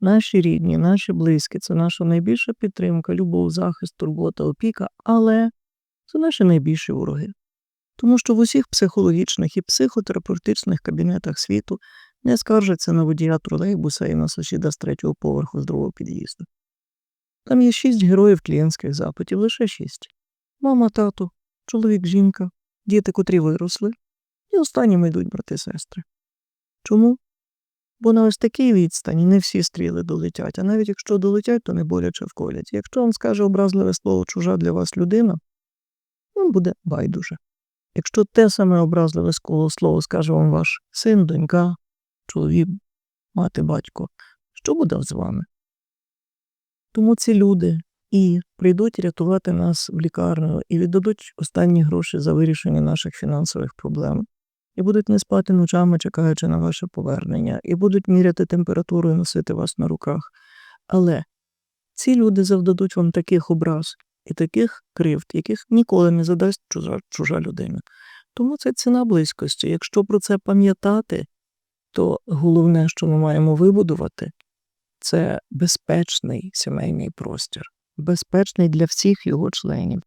наші рідні, наші близькі це наша найбільша підтримка, любов, захист, турбота, опіка, але це наші найбільші вороги. Тому що в усіх психологічних і психотерапевтичних кабінетах світу не скаржаться на водія тролейбуса і на сусіда з третього поверху з другого під'їзду. Там є шість героїв клієнтських запитів, лише шість. Мама, тато, чоловік, жінка, діти, котрі виросли, і останніми йдуть брати-сестри. Чому? Бо на ось такій відстані не всі стріли долетять, а навіть якщо долетять, то не боляче вколять. Якщо вам скаже образливе слово чужа для вас людина, вам буде байдуже. Якщо те саме образливе слово скаже вам ваш син, донька, чоловік, мати, батько, що буде з вами? Тому ці люди і прийдуть рятувати нас в лікарню і віддадуть останні гроші за вирішення наших фінансових проблем, і будуть не спати ночами, чекаючи на ваше повернення, і будуть міряти температуру і носити вас на руках. Але ці люди завдадуть вам таких образ і таких кривд, яких ніколи не задасть чужа, чужа людина. Тому це ціна близькості. Якщо про це пам'ятати, то головне, що ми маємо вибудувати, це безпечний сімейний простір, безпечний для всіх його членів.